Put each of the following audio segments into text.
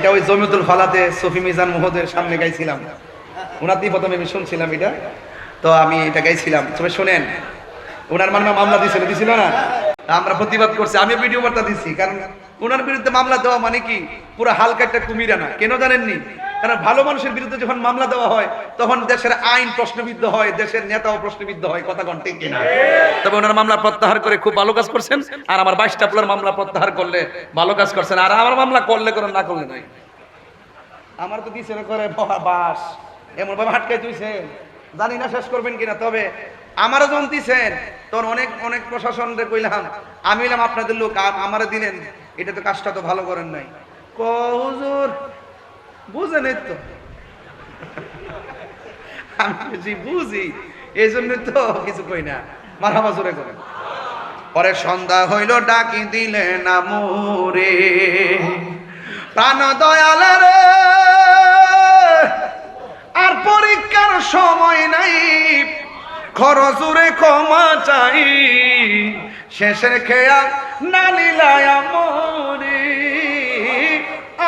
এটা ওই জমিতুল ফালাতে সফি মিজান মোহদের সামনে গাইছিলাম। দিয়ে প্রথমে আমি শুনছিলাম এটা। তো আমি এটা গাইছিলাম। তবে শোনেন, ওনার মানে মামলা দিছিল দিছিল না? আমরা প্রতিবাদ করছি আমি ভিডিও বার্তা দিচ্ছি কারণ ওনার বিরুদ্ধে মামলা দেওয়া মানে কি? পুরো হালকা একটা কুমিরা না কেন জানেননি? কারণ ভালো মানুষের বিরুদ্ধে যখন মামলা দেওয়া হয়, তখন দেশের আইন প্রশ্নবিদ্ধ হয়, দেশের নেতাও প্রশ্নবিদ্ধ হয়, কথা কোন ঠিক কিনা? তবে ওনার মামলা প্রত্যাহার করে খুব ভালো কাজ করছেন, আর আমার বাইশটা প্লার মামলা প্রত্যাহার করলে ভালো কাজ করছেন, আর আমার মামলা করলে করে না করলে নাই। আমার তো দিছে করে বাস এমন ভাবে হাটকাই তুইছেন জানি না শেষ করবেন কিনা, তবে আমারও যখন দিছেন। তখন অনেক অনেক প্রশাসনরে কইলাম, আমি হইলাম আপনাদের লোক আমারে দিলেন, এটা তো কাজটা তো ভালো করেন নাই। ক হুজুর বুঝেন তো। আমি বুঝি বুঝি। এই জন্য তো কিছু কই না। মারামা জোরে করেন। পরে সন্ধ্যা হইল, ডাকি দিলে না মোরে। প্রাণ দয়াল রে। আর পরীক্ষার সময় নাই। খরচুরে ক্ষমা চাই। শেষের খেয়াল না নিলায় মরি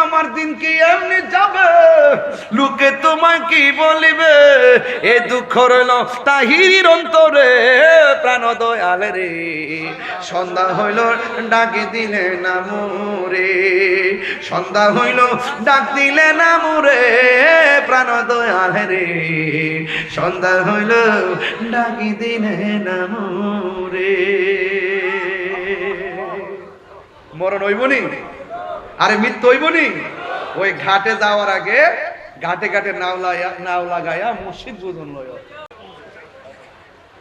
আমার দিন কি এমনি যাবে? লোকে তোমায় কি বলিবে? এ দুঃখ রইল তাহির অন্তরে, প্রাণ দয়াল রে। সন্ধ্যা হইল ডাকি দিলে না মুরে সন্ধ্যা হইল ডাক দিলে না মুরে প্রাণ দয়াল রে। সন্ধ্যা হইল ডাকি দিলে না মুরে মরণ হইবনি আরে মৃত্যু হইবনি ওই ঘাটে যাওয়ার আগে ঘাটে ঘাটে নাও লাগায়া নাও মুর্শিদ বুঝন লয়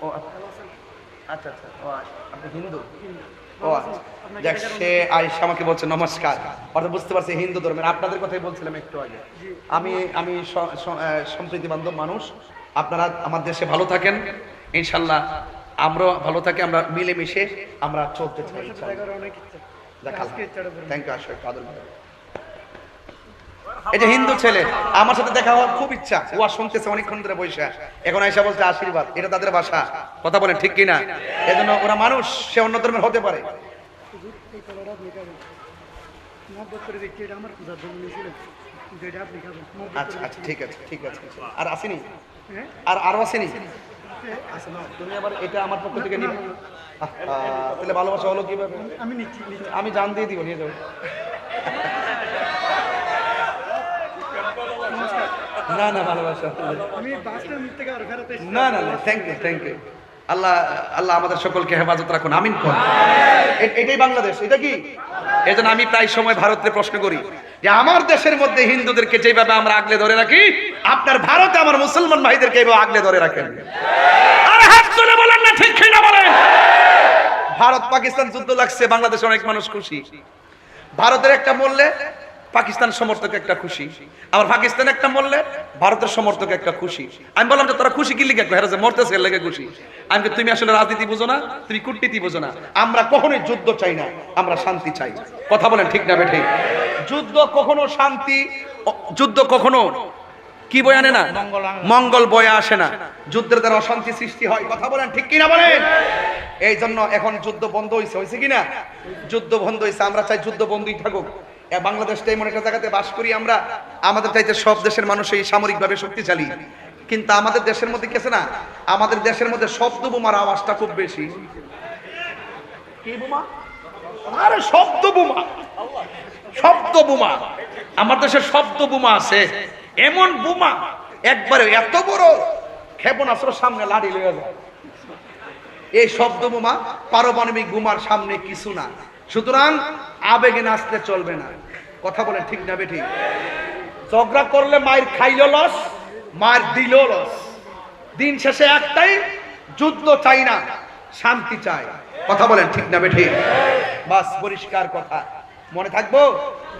ও আচ্ছা আচ্ছা ও, আপনি হিন্দু? ও আচ্ছা। দেখ সে আয়সা আমাকে নমস্কার। বুঝতে পারছি হিন্দু ধর্মের। আপনাদের কথাই বলছিলাম একটু আগে। আমি আমি স- স- মানুষ। আপনারা আমার দেশে ভালো থাকেন। ইনশাল্লাহ আমরাও ভালো থাকি, আমরা মিলেমিশে আমরা চলতে চাই থ্যাংক ইউ আশা আদর এই যে হিন্দু ছেলে আমার সাথে দেখা হওয়ার খুব ইচ্ছা ও আর শুনতেছে অনেকক্ষণ ধরে বসে এখন আইসা বলছে আশীর্বাদ এটা তাদের ভাষা। কথা বলেন ঠিক কিনা? এজন্য ওরা মানুষ সে অন্য ধর্মের হতে পারে। আচ্ছা আচ্ছা ঠিক আছে ঠিক আছে আর আসেনি? আর আরও আসেনি? আচ্ছা না তুমি আবার এটা আমার পক্ষ থেকে নিবে? তাহলে ভালোবাসা হলো কীভাবে? আমি নিচ্ছি। আমি জান দিয়ে দিব নিয়ে যাব না না ভালোবাসা। না। না না থ্যাংক ইউ থ্যাংক ইউ আল্লাহ আল্লাহ আমাদের সকলকে হেফাজত রাখুন আমিন কোন এটাই বাংলাদেশ এটা কি? এই জন্য আমি প্রায় সময় ভারতে প্রশ্ন করি। যে আমার দেশের মধ্যে হিন্দুদেরকে যেভাবে আমরা আগলে ধরে রাখি, আপনার ভারতে আমার মুসলমান ভাইদেরকে এইভাবে আগলে ধরে রাখেন। ভারত পাকিস্তান যুদ্ধ লাগছে, বাংলাদেশে অনেক মানুষ খুশি। ভারতের একটা মরলে পাকিস্তান সমর্থক একটা খুশি। আবার পাকিস্তান একটা মরলে ভারতের সমর্থক একটা খুশি। আমি বললাম যে, তোরা খুশি কি লিখে হেরা যে মরতেছে লেগে খুশি। আমি তুমি আসলে রাজনীতি বুঝো না, তুমি কূটনীতি বুঝো না। আমরা কখনোই যুদ্ধ চাই না, আমরা শান্তি চাই। কথা বলেন ঠিক না বেঠিক যুদ্ধ কখনো শান্তি? যুদ্ধ কখনো? কি বই আনে না? মঙ্গল বয়ে আসে না। যুদ্ধের দ্বারা অশান্তি সৃষ্টি হয়। কথা বলেন ঠিক কিনা বলেন? এই জন্য এখন যুদ্ধ বন্ধ হয়েছে হয়েছে কিনা? যুদ্ধ বন্ধ হয়েছে আমরা চাই যুদ্ধ বন্ধই থাকুক। বাংলাদেশটা এমন একটা জায়গাতে বাস করি আমরা। আমাদের চাইতে সব দেশের মানুষ মানুষই সামরিকভাবে শক্তিশালী। কিন্তু আমাদের দেশের মধ্যে কেছে না? আমাদের দেশের মধ্যে শব্দ বোমার আওয়াজটা খুব বেশি। কি বোমা? আরে শব্দ বোমা। শব্দ বোমা। আমার দেশে শব্দ বোমা আছে। এমন বোমা, একবারে এত বড়, ক্ষেপণাস্ত্র সামনে লাড়ি যায়। এই শব্দ বোমা পারমাণবিক বোমার সামনে কিছু না। সুতরাং আবেগে নাচতে চলবে না। কথা বলেন ঠিক না বেঠিক? ঝগড়া করলে মায়ের খাইল লস মায়ের দিল লস। দিন শেষে একটাই, যুদ্ধ চাই না, শান্তি চাই। কথা বলেন ঠিক না বেঠিক। বাস পরিষ্কার কথা। মনে থাকব?